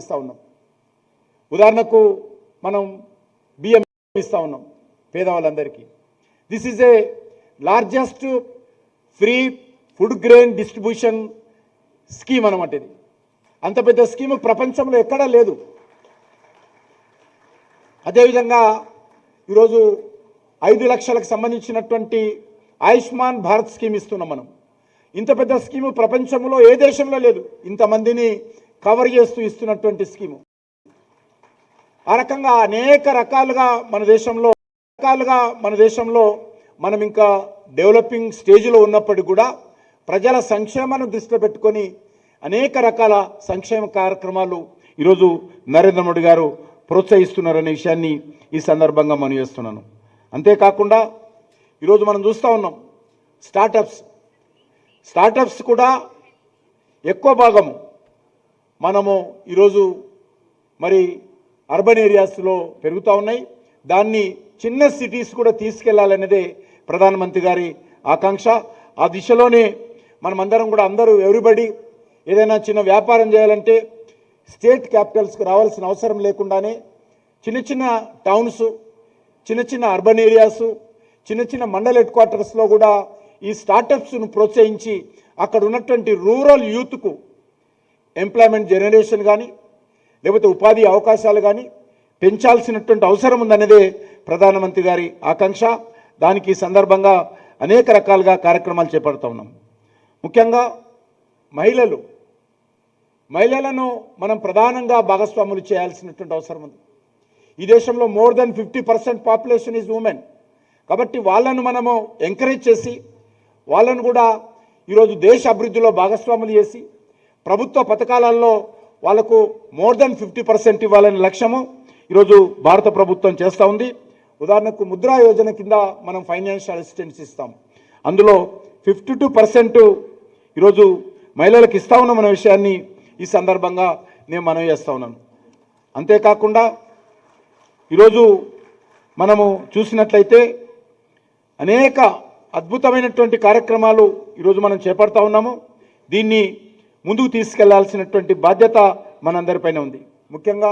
ఇస్తా ఉన్నాం. ఉదాహరణకు మనం బియ్యం ఇస్తా ఉన్నాం పేదవాళ్ళందరికీ. This is a largest free food grain distribution scheme అనమాట ఇది. అంత పెద్ద స్కీమ్ ప్రపంచంలో ఎక్కడా లేదు. అదేవిధంగా ఈరోజు ఐదు లక్షలకు సంబంధించినటువంటి ఆయుష్మాన్ భారత్ స్కీమ్ ఇస్తున్నాం మనం. ఇంత పెద్ద స్కీము ప్రపంచంలో ఏ దేశంలో లేదు. ఇంతమందిని కవర్ చేస్తూ ఇస్తున్నటువంటి స్కీము. ఆ రకంగా అనేక రకాలుగా మన దేశంలో రకాలుగా మన దేశంలో మనం ఇంకా డెవలపింగ్ స్టేజ్లో ఉన్నప్పటికీ కూడా ప్రజల సంక్షేమాన్ని దృష్టిలో పెట్టుకొని అనేక రకాల సంక్షేమ కార్యక్రమాలు ఈరోజు నరేంద్ర మోడీ గారు ప్రోత్సహిస్తున్నారనే విషయాన్ని ఈ సందర్భంగా మనం చేస్తున్నాను. అంతేకాకుండా ఈరోజు మనం చూస్తూ ఉన్నాం స్టార్టప్స్. స్టార్టప్స్ కూడా ఎక్కువ భాగము మనము ఈరోజు మరి అర్బన్ ఏరియాస్లో పెరుగుతూ ఉన్నాయి. దాన్ని చిన్న సిటీస్ కూడా తీసుకెళ్ళాలనేదే ప్రధానమంత్రి గారి ఆకాంక్ష. ఆ దిశలోనే మనమందరం కూడా అందరూ ఎవ్రీబడి ఏదైనా చిన్న వ్యాపారం చేయాలంటే స్టేట్ క్యాపిటల్స్కి రావాల్సిన అవసరం లేకుండానే చిన్న చిన్న టౌన్స్ చిన్న చిన్న అర్బన్ ఏరియాసు చిన్న చిన్న మండల్ హెడ్ క్వార్టర్స్లో కూడా ఈ స్టార్టప్స్ను ప్రోత్సహించి అక్కడ ఉన్నటువంటి రూరల్ యూత్కు ఎంప్లాయ్మెంట్ జనరేషన్ కానీ లేకపోతే ఉపాధి అవకాశాలు కానీ పెంచాల్సినటువంటి అవసరం ఉందనేదే ప్రధానమంత్రి గారి ఆకాంక్ష. దానికి సందర్భంగా అనేక రకాలుగా కార్యక్రమాలు చేపడుతూ ఉన్నాం. ముఖ్యంగా మహిళలు. మహిళలను మనం ప్రధానంగా భాగస్వాములు చేయాల్సినటువంటి అవసరం ఉంది. ఈ దేశంలో more than fifty percent population is women. కాబట్టి వాళ్ళను మనము ఎంకరేజ్ చేసి వాళ్ళను కూడా ఈరోజు దేశ అభివృద్ధిలో భాగస్వాములు చేసి ప్రభుత్వ పథకాలలో వాళ్ళకు మోర్ దెన్ ఫిఫ్టీ పర్సెంట్ ఇవ్వాలనే లక్ష్యము ఈరోజు భారత ప్రభుత్వం చేస్తూ ఉంది. ఉదాహరణకు ముద్రా యోజన కింద మనం ఫైనాన్షియల్ అసిస్టెన్స్ ఇస్తాం. అందులో ఫిఫ్టీ టూ పర్సెంట్ ఈరోజు మహిళలకు ఇస్తా ఉన్నామన్న విషయాన్ని ఈ సందర్భంగా నేను మనవి చేస్తా ఉన్నాను. అంతేకాకుండా ఈరోజు మనము చూసినట్లయితే అనేక అద్భుతమైనటువంటి కార్యక్రమాలు ఈరోజు మనం చేపడతా ఉన్నాము. దీన్ని ముందుకు తీసుకెళ్ళాల్సినటువంటి బాధ్యత మనందరిపైన ఉంది. ముఖ్యంగా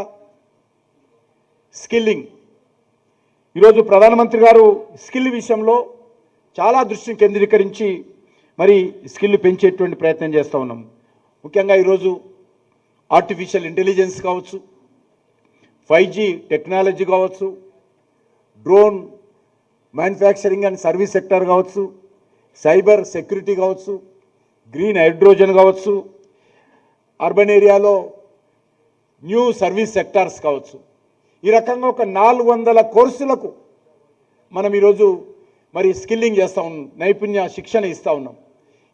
స్కిల్లింగ్. ఈరోజు ప్రధానమంత్రి గారు స్కిల్ విషయంలో చాలా దృష్టిని కేంద్రీకరించి మరి స్కిల్ పెంచేటువంటి ప్రయత్నం చేస్తూ ఉన్నాం. ముఖ్యంగా ఈరోజు ఆర్టిఫిషియల్ ఇంటెలిజెన్స్ కావచ్చు ఫైవ్ జీ టెక్నాలజీ కావచ్చు drone manufacturing and service sector కావచ్చు సైబర్ సెక్యూరిటీ కావచ్చు గ్రీన్ హైడ్రోజన్ కావచ్చు అర్బన్ ఏరియాలో న్యూ సర్వీస్ సెక్టార్స్ కావచ్చు. ఈ రకంగా ఒక నాలుగు వందల కోర్సులకు మనం ఈరోజు మరి స్కిల్లింగ్ చేస్తూ ఉన్నాం నైపుణ్య శిక్షణ ఇస్తూ ఉన్నాం.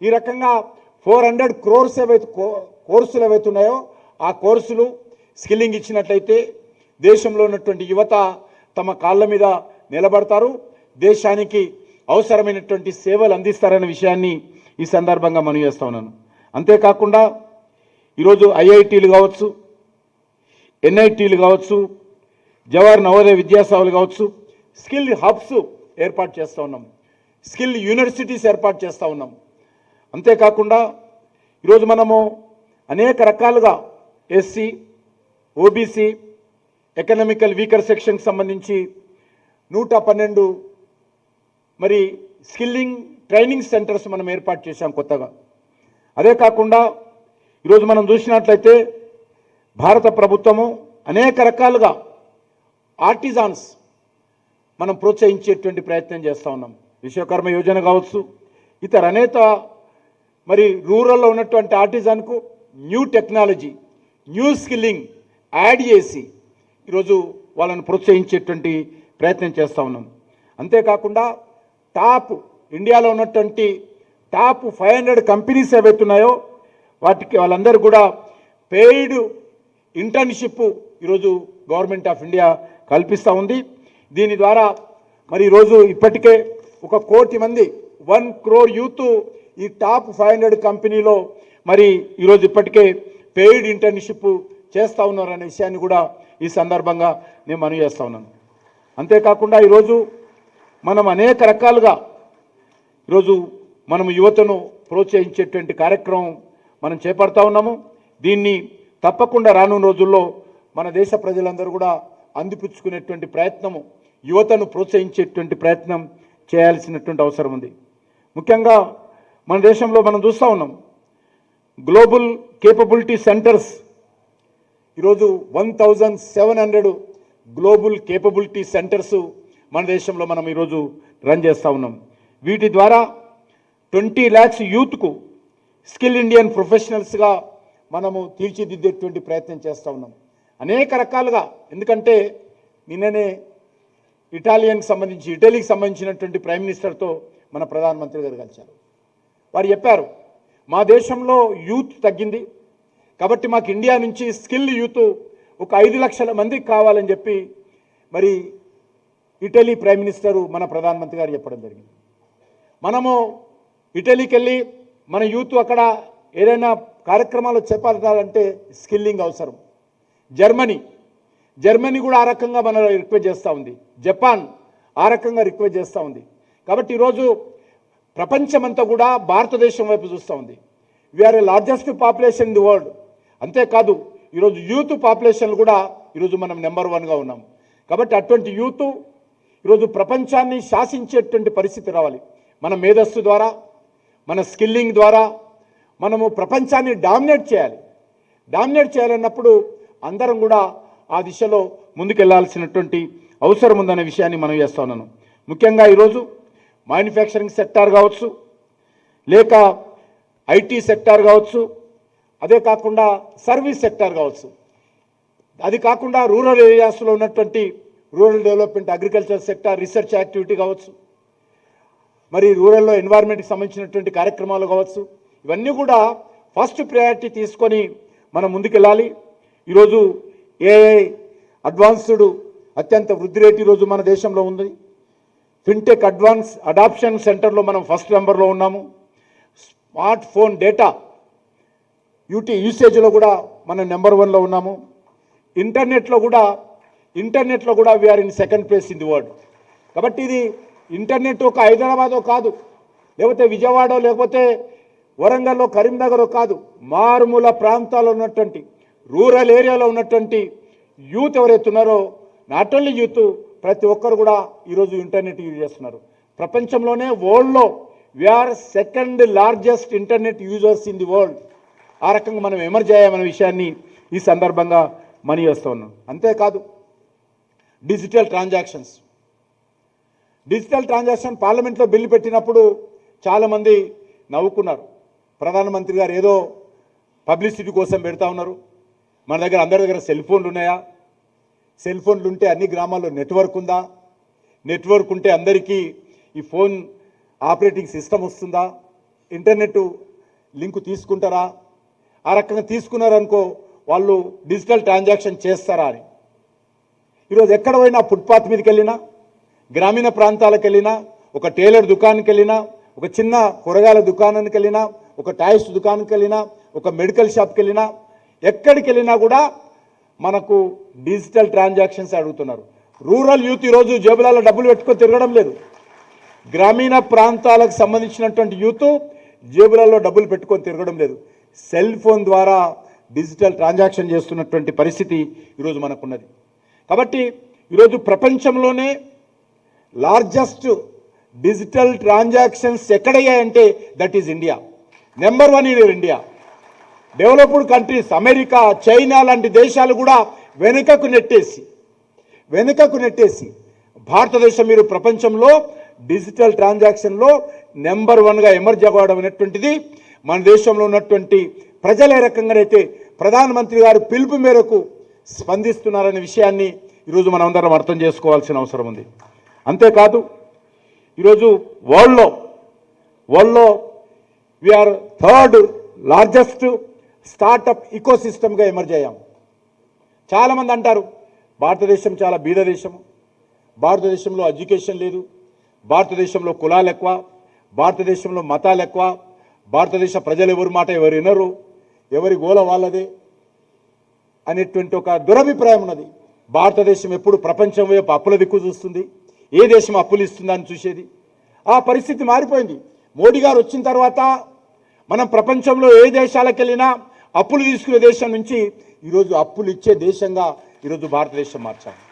ఈ రకంగా ఫోర్ హండ్రెడ్ క్రోర్స్ ఏవైతే కో- కోర్సులు ఏవైతే ఉన్నాయో ఆ కోర్సులు స్కిల్లింగ్ ఇచ్చినట్లయితే దేశంలో ఉన్నటువంటి యువత తమ కాళ్ళ మీద నిలబడతారు. దేశానికి అవసరమైనటువంటి సేవలు అందిస్తారనే విషయాన్ని ఈ సందర్భంగా మనం చేస్తా ఉన్నాను. అంతేకాకుండా ఈరోజు ఐఐటీలు కావచ్చు ఎన్ఐటీలు కావచ్చు జవహర్ నవోదయ విద్యాసభలు కావచ్చు స్కిల్ హబ్స్ ఏర్పాటు చేస్తూ ఉన్నాం. స్కిల్ యూనివర్సిటీస్ ఏర్పాటు చేస్తూ ఉన్నాం. అంతేకాకుండా ఈరోజు మనము అనేక రకాలుగా ఎస్సీ ఓబీసీ ఎకనామికల్ వీకర్ సెక్షన్కి సంబంధించి నూట పన్నెండు మరి స్కిల్లింగ్ ట్రైనింగ్ సెంటర్స్ మనం ఏర్పాటు చేశాం కొత్తగా. అదే కాకుండా ఈరోజు మనం చూసినట్లయితే భారత ప్రభుత్వము అనేక రకాలుగా ఆర్టిజాన్స్ మనం ప్రోత్సహించేటువంటి ప్రయత్నం చేస్తూ ఉన్నాం. విశ్వకర్మ యోజన కావచ్చు ఇతర అనేక మరి రూరల్లో ఉన్నటువంటి ఆర్టిజాన్కు new technology new skilling add చేసి ఈరోజు వాళ్ళని ప్రోత్సహించేటువంటి ప్రయత్నం చేస్తూ ఉన్నాం. అంతేకాకుండా టాప్ ఇండియాలో ఉన్నటువంటి టాప్ ఫైవ్ హండ్రెడ్ కంపెనీస్ ఏవైతున్నాయో వాటికి వాళ్ళందరూ కూడా పెయిడ్ ఇంటర్న్షిప్ ఈరోజు గవర్నమెంట్ ఆఫ్ ఇండియా కల్పిస్తూ ఉంది. దీని ద్వారా మరి ఈరోజు ఇప్పటికే ఒక కోటి మంది వన్ క్రోర్ యూత్ ఈ టాప్ ఫైవ్ హండ్రెడ్ కంపెనీలో మరి ఈరోజు ఇప్పటికే పెయిడ్ ఇంటర్న్షిప్ చేస్తూ ఉన్నారు అనే విషయాన్ని కూడా ఈ సందర్భంగా నేను మనవి చేస్తూ ఉన్నాను. అంతేకాకుండా ఈరోజు మనం అనేక రకాలుగా ఈరోజు మనం యువతను ప్రోత్సహించేటువంటి కార్యక్రమం మనం చేపడతా ఉన్నాము. దీన్ని తప్పకుండా రానున్న రోజుల్లో మన దేశ ప్రజలందరూ కూడా అందిపుచ్చుకునేటువంటి ప్రయత్నము యువతను ప్రోత్సహించేటువంటి ప్రయత్నం చేయాల్సినటువంటి అవసరం ఉంది. ముఖ్యంగా మన దేశంలో మనం చూస్తూ ఉన్నాం. గ్లోబల్ కేపబిలిటీ సెంటర్స్ ఈరోజు one thousand seven hundred global capability centers మన దేశంలో మనం ఈరోజు రన్ చేస్తూ ఉన్నాం. వీటి ద్వారా ట్వంటీ ల్యాక్స్ యూత్కు స్కిల్ ఇండియన్ ప్రొఫెషనల్స్గా మనము తీర్చిదిద్దేటువంటి ప్రయత్నం చేస్తూ ఉన్నాం. అనేక రకాలుగా ఎందుకంటే నిన్ననే ఇటాలియన్కి సంబంధించి ఇటలీకి సంబంధించినటువంటి ప్రైమ్ మినిస్టర్తో మన ప్రధానమంత్రి గారు కలిశారు. వారు చెప్పారు మా దేశంలో యూత్ తగ్గింది కాబట్టి మాకు ఇండియా నుంచి స్కిల్ యూత్ ఒక ఐదు లక్షల మందికి కావాలని చెప్పి మరి ఇటలీ ప్రైమ్ మినిస్టరు మన ప్రధానమంత్రి గారు చెప్పడం జరిగింది. మనము ఇటలీకి వెళ్ళి మన యూత్ అక్కడ ఏదైనా కార్యక్రమాలు చేపట్టాలంటే స్కిల్లింగ్ అవసరం. జర్మనీ. జర్మనీ కూడా ఆ రకంగా మన రిక్వెస్ట్ చేస్తూ ఉంది. జపాన్ ఆ రకంగా రిక్వెస్ట్ చేస్తూ ఉంది. కాబట్టి ఈరోజు ప్రపంచమంతా కూడా భారతదేశం వైపు చూస్తూ ఉంది. We're a largest population in the world అంతేకాదు ఈరోజు యూత్ పాపులేషన్ కూడా ఈరోజు మనం నెంబర్ వన్గా ఉన్నాం. కాబట్టి అటువంటి యూత్ ఈరోజు ప్రపంచాన్ని శాసించేటువంటి పరిస్థితి రావాలి. మన మేధస్సు ద్వారా మన స్కిల్లింగ్ ద్వారా మనము ప్రపంచాన్ని డామినేట్ చేయాలి. డామినేట్ చేయాలన్నప్పుడు అందరం కూడా ఆ దిశలో ముందుకెళ్ళాల్సినటువంటి అవసరం ఉందనే విషయాన్ని మనం చేస్తున్నాను ముఖ్యంగా ఈరోజు మ్యానుఫ్యాక్చరింగ్ సెక్టార్ కావచ్చు లేక ఐటీ సెక్టార్ కావచ్చు అదే కాకుండా సర్వీస్ సెక్టార్ కావచ్చు. అది కాకుండా రూరల్ ఏరియాస్లో ఉన్నటువంటి rural development agriculture sector research activity కావచ్చు మరి రూరల్లో ఎన్వైర్న్మెంట్కి సంబంధించినటువంటి కార్యక్రమాలు కావచ్చు. ఇవన్నీ కూడా ఫస్ట్ ప్రయారిటీ తీసుకొని మనం ముందుకెళ్ళాలి. ఈరోజు ఏఐ అడ్వాన్స్డ్ అత్యంత వృద్ధి రేటు ఈరోజు మన దేశంలో ఉంది. ఫిన్టెక్ అడ్వాన్స్ అడాప్షన్ సెంటర్లో మనం ఫస్ట్ నెంబర్లో ఉన్నాము. స్మార్ట్ ఫోన్ డేటా యూటీ యూసేజ్లో కూడా మనం నెంబర్ వన్లో ఉన్నాము. ఇంటర్నెట్లో కూడా ఇంటర్నెట్లో కూడా we're in second place in the world కాబట్టి ఇది ఇంటర్నెట్ ఒక హైదరాబాదో కాదు లేకపోతే విజయవాడ లేకపోతే వరంగల్లో కరీంనగర్ కాదు మారుమూల ప్రాంతాల్లో ఉన్నటువంటి రూరల్ ఏరియాలో ఉన్నటువంటి యూత్ ఎవరైతే ఉన్నారో నాట్ ఓన్లీ యూత్ ప్రతి ఒక్కరు కూడా ఈరోజు ఇంటర్నెట్ యూజ్ చేస్తున్నారు. ప్రపంచంలోనే వరల్డ్లో we're second largest internet users in the world ఆ రకంగా మనం ఎమర్జ్ అయ్యామనే విషయాన్ని ఈ సందర్భంగా మనీ వేస్తూ ఉన్నాం. అంతేకాదు డిజిటల్ ట్రాన్సాక్షన్స్ డిజిటల్ ట్రాన్సాక్షన్ పార్లమెంట్లో బిల్లు పెట్టినప్పుడు చాలామంది నవ్వుకున్నారు. ప్రధానమంత్రి గారు ఏదో పబ్లిసిటీ కోసం పెడతా ఉన్నారు. మన దగ్గర అందరి దగ్గర సెల్ ఫోన్లు ఉన్నాయా? సెల్ ఫోన్లు ఉంటే అన్ని గ్రామాల్లో నెట్వర్క్ ఉందా? నెట్వర్క్ ఉంటే అందరికీ ఈ ఫోన్ ఆపరేటింగ్ సిస్టమ్ వస్తుందా? ఇంటర్నెట్ లింక్ తీసుకుంటారా? ఆ రకంగా తీసుకున్నారనుకో వాళ్ళు డిజిటల్ ట్రాన్సాక్షన్ చేస్తారా అని. ఈరోజు ఎక్కడ పోయినా ఫుట్పాత్ మీదకి వెళ్ళినా గ్రామీణ ప్రాంతాలకు వెళ్ళినా ఒక టైలర్ దుకాణానికి వెళ్ళినా ఒక చిన్న కూరగాయల దుకాణానికి వెళ్ళినా ఒక టాయిస్ దుకాణానికి వెళ్ళినా ఒక మెడికల్ షాప్కి వెళ్ళినా ఎక్కడికి వెళ్ళినా కూడా మనకు డిజిటల్ ట్రాన్సాక్షన్స్ అడుగుతున్నారు. రూరల్ యూత్ ఈరోజు జేబులలో డబ్బులు పెట్టుకొని తిరగడం లేదు. గ్రామీణ ప్రాంతాలకు సంబంధించినటువంటి యూత్ జేబులలో డబ్బులు పెట్టుకొని తిరగడం లేదు. సెల్ ఫోన్ ద్వారా డిజిటల్ ట్రాన్సాక్షన్ చేస్తున్నటువంటి పరిస్థితి ఈరోజు మనకున్నది. కాబట్టి ఈరోజు ప్రపంచంలోనే largest digital transactions ఎక్కడయ్యాయంటే that is India. Number one in India. Developed countries America China లాంటి దేశాలు కూడా వెనుకకు నెట్టేసి వెనుకకు నెట్టేసి భారతదేశం మీరు ప్రపంచంలో డిజిటల్ ట్రాన్సాక్షన్లో నెంబర్ వన్గా ఎమర్జ్ అవ్వడం అనేటువంటిది మన దేశంలో ఉన్నటువంటి ప్రజల ఏ రకంగానైతే ప్రధానమంత్రి గారు పిలుపు మేరకు స్పందిస్తున్నారనే విషయాన్ని ఈరోజు మనం అందరం అర్థం చేసుకోవాల్సిన అవసరం ఉంది. అంతేకాదు ఈరోజు వరల్డ్లో వరల్డ్లో we are third largest startup ఇకో సిస్టమ్గా ఎమర్జ్ అయ్యాము చాలామంది అంటారు భారతదేశం చాలా బీద దేశం భారతదేశంలో ఎడ్యుకేషన్ లేదు భారతదేశంలో కులాలు ఎక్కువ భారతదేశంలో మతాలు ఎక్కువ భారతదేశ ప్రజలు ఎవరి మాట ఎవరు వినరు ఎవరి గోల వాళ్ళదే అనేటువంటి ఒక దురభిప్రాయం ఉన్నది. భారతదేశం ఎప్పుడు ప్రపంచం వైపు అప్పుల దిక్కు చూస్తుంది. ఏ దేశం అప్పులు ఇస్తుందని చూసేది? ఆ పరిస్థితి మారిపోయింది. మోడీ గారు వచ్చిన తర్వాత మనం ప్రపంచంలో ఏ దేశాలకు వెళ్ళినా అప్పులు తీసుకునే దేశం నుంచి ఈరోజు అప్పులు ఇచ్చే దేశంగా ఈరోజు భారతదేశం మార్చాలి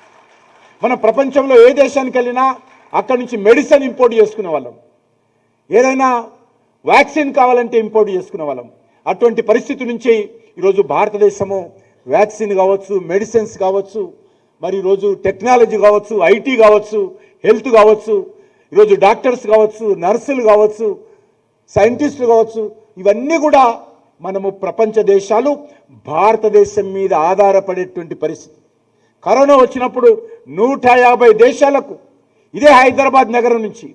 మనం ప్రపంచంలో ఏ దేశానికి వెళ్ళినా అక్కడి నుంచి మెడిసిన్ ఇంపోర్ట్ చేసుకునే వాళ్ళం. ఏదైనా వ్యాక్సిన్ కావాలంటే ఇంపోర్ట్ చేసుకునే వాళ్ళం. అటువంటి పరిస్థితి నుంచి ఈరోజు భారతదేశము వ్యాక్సిన్ కావచ్చు మెడిసిన్స్ కావచ్చు మరి ఈరోజు టెక్నాలజీ కావచ్చు ఐటీ కావచ్చు హెల్త్ కావచ్చు ఈరోజు డాక్టర్స్ కావచ్చు నర్సులు కావచ్చు సైంటిస్టులు కావచ్చు ఇవన్నీ కూడా మనము ప్రపంచ దేశాలు భారతదేశం మీద ఆధారపడేటువంటి పరిస్థితి. కరోనా వచ్చినప్పుడు నూట యాభై దేశాలకు ఇదే హైదరాబాద్ నగరం నుంచి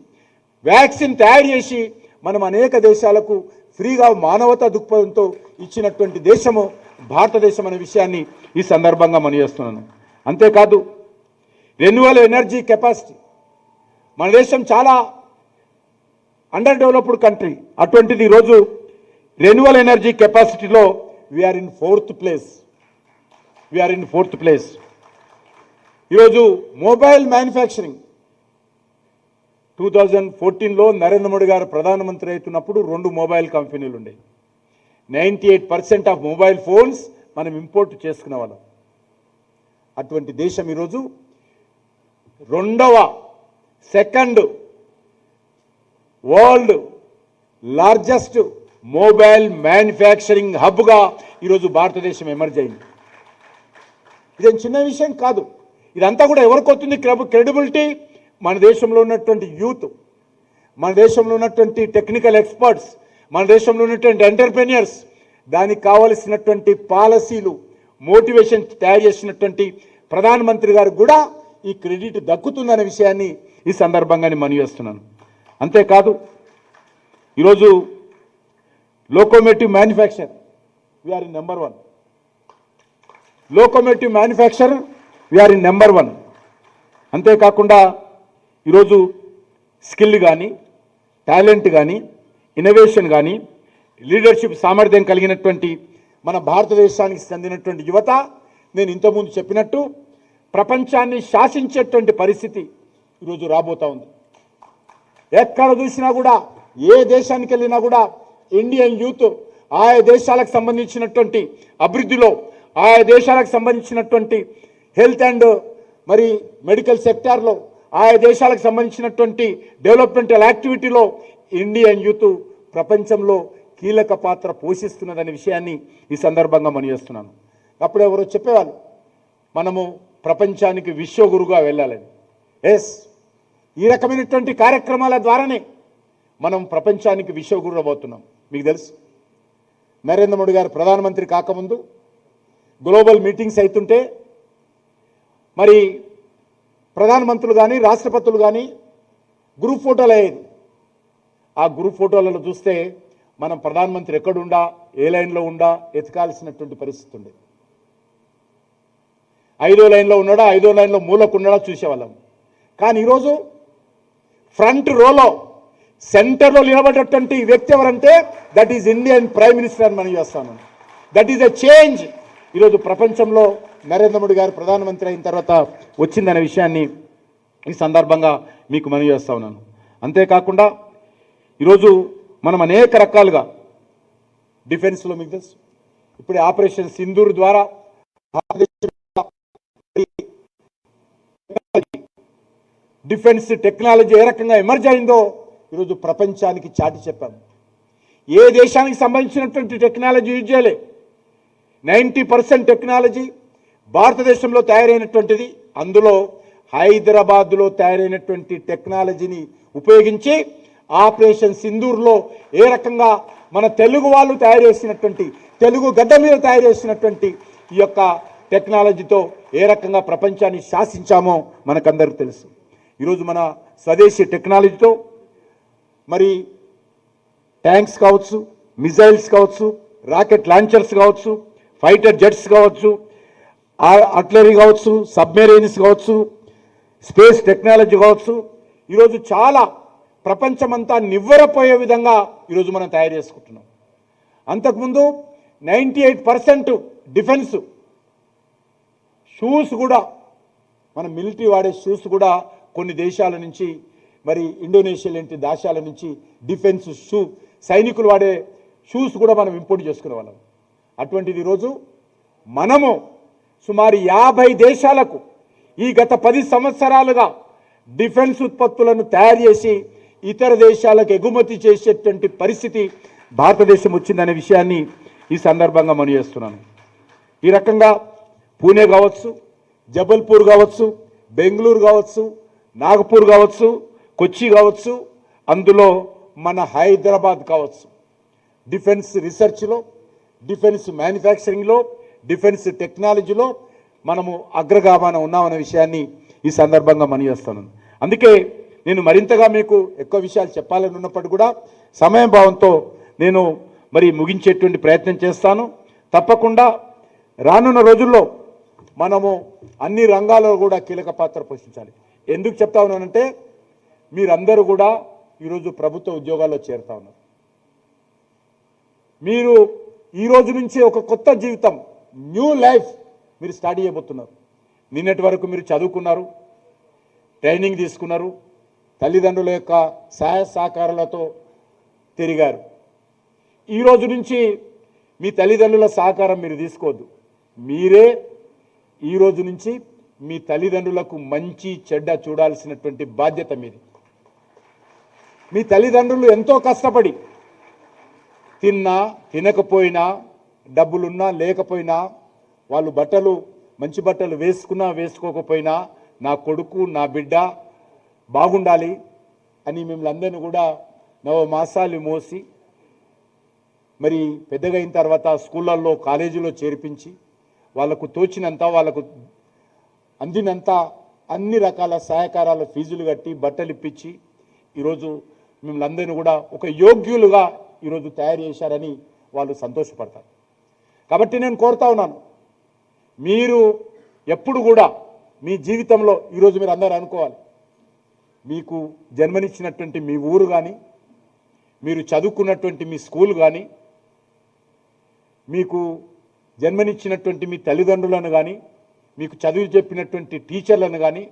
వ్యాక్సిన్ తయారు చేసి మనం అనేక దేశాలకు ఫ్రీగా మానవతా దృక్పథంతో ఇచ్చినటువంటి దేశము భారతదేశం అనే విషయాన్ని ఈ సందర్భంగా మనం చేస్తున్నాను. అంతేకాదు రెన్యువల్ ఎనర్జీ కెపాసిటీ మన దేశం చాలా అండర్ డెవలప్డ్ కంట్రీ అటువంటిది ఈరోజు renewal energy కెపాసిటీలో we're in fourth place we're in fourth place ఈరోజు మొబైల్ మ్యానుఫ్యాక్చరింగ్ టూ థౌజండ్ ఫోర్టీన్లో నరేంద్ర మోడీ గారు ప్రధానమంత్రి అవుతున్నప్పుడు రెండు మొబైల్ కంపెనీలు ఉండేవి ninety eight percent of mobile phones మనం ఇంపోర్ట్ చేసుకునే వాళ్ళం. అటువంటి దేశం ఈరోజు రెండవ second world largest mobile manufacturing హబ్గా ఈరోజు భారతదేశం ఎమర్జ్ అయింది. ఇదేం చిన్న విషయం కాదు. ఇదంతా కూడా ఎవరికి వస్తుంది క్రెడిబిలిటీ మన దేశంలో ఉన్నటువంటి యూత్ మన దేశంలో ఉన్నటువంటి టెక్నికల్ ఎక్స్పర్ట్స్ మన దేశంలో ఉన్నటువంటి ఎంటర్ప్రెన్యూర్స్ దానికి కావలసినటువంటి పాలసీలు మోటివేషన్ తయారు చేసినటువంటి ప్రధానమంత్రి గారు కూడా ఈ క్రెడిట్ దక్కుతుందనే విషయాన్ని ఈ సందర్భంగా నేను మనవి చేస్తున్నాను. అంతేకాదు ఈరోజు locomotive manufacture we're in number one locomotive manufacture we're in number one అంతేకాకుండా ఈరోజు స్కిల్ కానీ టాలెంట్ కానీ ఇన్నోవేషన్ కానీ లీడర్షిప్ సామర్థ్యం కలిగినటువంటి మన భారతదేశానికి చెందినటువంటి యువత నేను ఇంతకుముందు చెప్పినట్టు ప్రపంచాన్ని శాసించేటువంటి పరిస్థితి ఈరోజు రాబోతా ఉంది. ఎక్కడ చూసినా కూడా ఏ దేశానికి వెళ్ళినా కూడా ఇండియన్ యూత్ ఆయా దేశాలకు సంబంధించినటువంటి అభివృద్ధిలో ఆయా దేశాలకు సంబంధించినటువంటి హెల్త్ అండ్ మరి మెడికల్ సెక్టార్లో ఆయా దేశాలకు సంబంధించినటువంటి డెవలప్మెంటల్ యాక్టివిటీలో ఇండియన్ యూత్ ప్రపంచంలో కీలక పాత్ర పోషిస్తున్నదనే విషయాన్ని ఈ సందర్భంగా మనం చేస్తున్నాను. అప్పుడు ఎవరో చెప్పేవాళ్ళు మనము ప్రపంచానికి విశ్వగురుగా వెళ్ళాలని. ఎస్ ఈ రకమైనటువంటి కార్యక్రమాల ద్వారానే మనం ప్రపంచానికి విశ్వగురు మీకు తెలుసు. నరేంద్ర మోడీ గారు ప్రధానమంత్రి కాకముందు గ్లోబల్ మీటింగ్స్ అవుతుంటే మరి ప్రధానమంత్రులు కానీ రాష్ట్రపతులు కానీ గ్రూప్ ఫోటోలు అయ్యేది ఆ గ్రూప్ ఫోటోలలో చూస్తే మనం ప్రధానమంత్రి ఎక్కడుండా ఏ లైన్లో ఉండా ఎతకాల్సినటువంటి పరిస్థితి ఉండేది. ఐదో లైన్లో ఉన్నాడా ఐదో లైన్లో మూలకు ఉన్నాడా చూసేవాళ్ళం. కానీ ఈరోజు ఫ్రంట్ రోలో సెంటర్లో నిలబడేటువంటి వ్యక్తి ఎవరంటే that is Indian prime minister అని మనం చేస్తాను దట్ ఈజ్ ఎ చేంజ్ ఈరోజు ప్రపంచంలో నరేంద్ర మోడీ గారు ప్రధానమంత్రి అయిన తర్వాత వచ్చిందనే విషయాన్ని ఈ సందర్భంగా మీకు మనవి చేస్తా ఉన్నాను. అంతేకాకుండా ఈరోజు మనం అనేక రకాలుగా డిఫెన్స్లో మీకు తెలుసు. ఇప్పుడు ఆపరేషన్ సింధూర్ ద్వారా భారతదేశం డిఫెన్స్ టెక్నాలజీ ఏ రకంగా ఎమర్జ్ అయిందో ఈరోజు ప్రపంచానికి చాటి చెప్పాము ఏ దేశానికి సంబంధించినటువంటి టెక్నాలజీ యూజ్ చేయలే? నైంటీ పర్సెంట్ టెక్నాలజీ భారతదేశంలో తయారైనటువంటిది. అందులో హైదరాబాద్లో తయారైనటువంటి టెక్నాలజీని ఉపయోగించి ఆపరేషన్ సింధూర్లో ఏ రకంగా మన తెలుగు వాళ్ళు తయారు చేసినటువంటి తెలుగు గడ్డ మీద తయారు చేసినటువంటి ఈ యొక్క టెక్నాలజీతో ఏ రకంగా ప్రపంచాన్ని శాసించామో మనకందరికీ తెలుసు. ఈరోజు మన స్వదేశీ టెక్నాలజీతో మరి ట్యాంక్స్ కావచ్చు మిజైల్స్ కావచ్చు రాకెట్ లాంచర్స్ కావచ్చు ఫైటర్ జెట్స్ కావచ్చు అట్లరీ కావచ్చు సబ్మెరైన్స్ కావచ్చు స్పేస్ టెక్నాలజీ కావచ్చు ఈరోజు చాలా ప్రపంచమంతా నివ్వెరపోయే విధంగా ఈరోజు మనం తయారు చేసుకుంటున్నాం. అంతకుముందు ninety eight percent defence shoes కూడా మన మిలిటరీ వాడే షూస్ కూడా కొన్ని దేశాల నుంచి మరి ఇండోనేషియా లాంటి దేశాల నుంచి డిఫెన్స్ షూ సైనికులు వాడే షూస్ కూడా మనం ఇంపోర్ట్ చేసుకునే వాళ్ళం. అటువంటిది ఈరోజు మనము సుమారు యాభై దేశాలకు ఈ గత పది సంవత్సరాలుగా డిఫెన్స్ ఉత్పత్తులను తయారు చేసి ఇతర దేశాలకు ఎగుమతి చేసేటువంటి పరిస్థితి భారతదేశం వచ్చిందనే విషయాన్ని ఈ సందర్భంగా మనం చేస్తున్నాను. ఈ రకంగా పూణే కావచ్చు జబల్పూర్ కావచ్చు బెంగళూరు కావచ్చు నాగపూర్ కావచ్చు కొచ్చి కావచ్చు అందులో మన హైదరాబాద్ కావచ్చు. డిఫెన్స్ రీసెర్చ్లో డిఫెన్స్ మ్యానుఫ్యాక్చరింగ్లో డిఫెన్స్ టెక్నాలజీలో మనము అగ్రగామాన ఉన్నామనే విషయాన్ని ఈ సందర్భంగా మనిచేస్తాను అందుకే నేను మరింతగా మీకు ఎక్కువ విషయాలు చెప్పాలని ఉన్నప్పటికీ కూడా సమయం భావంతో నేను మరి ముగించేటువంటి ప్రయత్నం చేస్తాను. తప్పకుండా రానున్న రోజుల్లో మనము అన్ని రంగాల్లో కూడా కీలక పాత్ర పోషించాలి. ఎందుకు చెప్తా ఉన్నానంటే మీరందరూ కూడా ఈరోజు ప్రభుత్వ ఉద్యోగాల్లో చేరుతా ఉన్నారు. మీరు ఈ రోజు నుంచి ఒక కొత్త జీవితం న్యూ లైఫ్ మీరు స్టార్ట్ చేయబోతున్నారు. నిన్నటి వరకు మీరు చదువుకున్నారు ట్రైనింగ్ తీసుకున్నారు తల్లిదండ్రుల యొక్క సహాయ సహకారాలతో తిరిగారు. ఈరోజు నుంచి మీ తల్లిదండ్రుల సహకారం మీరు తీసుకోవద్దు. మీరే ఈ రోజు నుంచి మీ తల్లిదండ్రులకు మంచి చెడ్డ చూడాల్సినటువంటి బాధ్యత మీది. మీ తల్లిదండ్రులు ఎంతో కష్టపడి తిన్నా తినకపోయినా డబ్బులున్నా లేకపోయినా వాళ్ళు బట్టలు మంచి బట్టలు వేసుకున్నా వేసుకోకపోయినా నా కొడుకు నా బిడ్డ బాగుండాలి అని మిమ్మల్ని అందరినీ కూడా నవ మాసాలు మోసి మరి పెద్దగా అయిన తర్వాత స్కూళ్ళల్లో కాలేజీలో చేర్పించి వాళ్ళకు తోచినంత వాళ్ళకు అందినంత అన్ని రకాల సహకారాల ఫీజులు కట్టి బట్టలు ఇప్పించి ఈరోజు మిమ్మల్ని అందరినీ కూడా ఒక యోగ్యులుగా ఈరోజు తయారు చేశారని వాళ్ళు సంతోషపడతారు. కాబట్టి నేను కోరుతా ఉన్నాను మీరు ఎప్పుడు కూడా మీ జీవితంలో ఈరోజు మీరు అందరూ అనుకోవాలి మీకు జన్మనిచ్చినటువంటి మీ ఊరు కానీ మీరు చదువుకున్నటువంటి మీ స్కూల్ కానీ మీకు జన్మనిచ్చినటువంటి మీ తల్లిదండ్రులను కానీ మీకు చదువు చెప్పినటువంటి టీచర్లను కానీ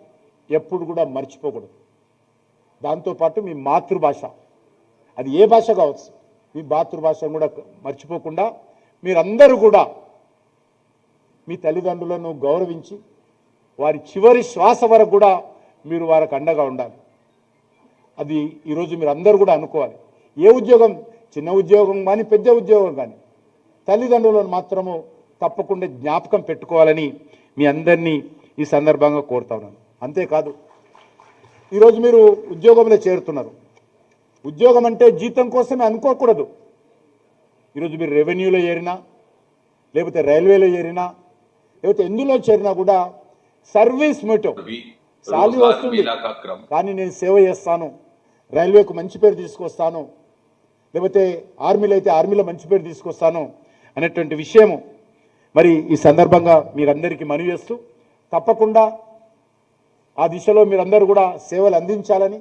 ఎప్పుడు కూడా మర్చిపోకూడదు. దాంతోపాటు మీ మాతృభాష అది ఏ భాష కావచ్చు మీ మాతృభాషను కూడా మర్చిపోకుండా మీరందరూ కూడా మీ తల్లిదండ్రులను గౌరవించి వారి చివరి శ్వాస వరకు కూడా మీరు వారికి అండగా ఉండాలి. అది ఈరోజు మీరు అందరూ కూడా అనుకోవాలి. ఏ ఉద్యోగం చిన్న ఉద్యోగం కానీ పెద్ద ఉద్యోగం కానీ తల్లిదండ్రులను మాత్రము తప్పకుండా జ్ఞాపకం పెట్టుకోవాలని మీ అందరినీ ఈ సందర్భంగా కోరుతా ఉన్నాను. అంతేకాదు ఈరోజు మీరు ఉద్యోగంలో చేరుతున్నారు. ఉద్యోగం అంటే జీతం కోసమే అనుకోకూడదు. ఈరోజు మీరు రెవెన్యూలో చేరినా లేకపోతే రైల్వేలో చేరినా లేకపోతే ఎందులో చేరినా కూడా సర్వీస్ మీటో సాలీ వస్తుంది. కానీ నేను సేవ చేస్తాను. రైల్వేకు మంచి పేరు తీసుకొస్తాను. లేకపోతే ఆర్మీలో అయితే ఆర్మీలో మంచి పేరు తీసుకొస్తాను అనేటువంటి విషయము మరి ఈ సందర్భంగా మీరందరికీ మనవి చేస్తూ తప్పకుండా ఆ దిశలో మీరందరూ కూడా సేవలు అందించాలని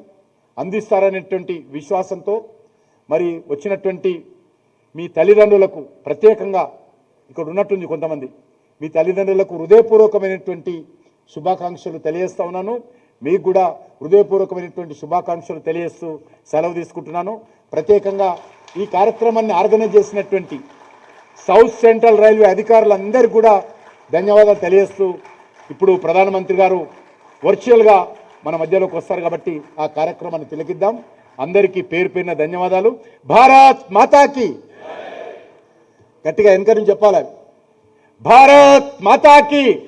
అందిస్తారనేటువంటి విశ్వాసంతో మరి వచ్చినటువంటి మీ తల్లిదండ్రులకు ప్రత్యేకంగా ఇక్కడ ఉన్నట్టుంది కొంతమంది. మీ తల్లిదండ్రులకు హృదయపూర్వకమైనటువంటి శుభాకాంక్షలు తెలియజేస్తా ఉన్నాను. మీకు కూడా హృదయపూర్వకమైనటువంటి శుభాకాంక్షలు తెలియజేస్తూ సెలవు తీసుకుంటున్నాను. ప్రత్యేకంగా ఈ కార్యక్రమాన్ని ఆర్గనైజ్ చేసినటువంటి సౌత్ సెంట్రల్ రైల్వే అధికారులందరికీ కూడా ధన్యవాదాలు తెలియజేస్తూ ఇప్పుడు ప్రధానమంత్రి గారు వర్చువల్గా మన మధ్యలోకి వస్తారు కాబట్టి ఆ కార్యక్రమాన్ని తిలకిద్దాం. అందరికీ పేరు పేరిన ధన్యవాదాలు. భారత్ మాతాకి. గట్టిగా వెనక చెప్పాలి. భారత్ మాతాకి.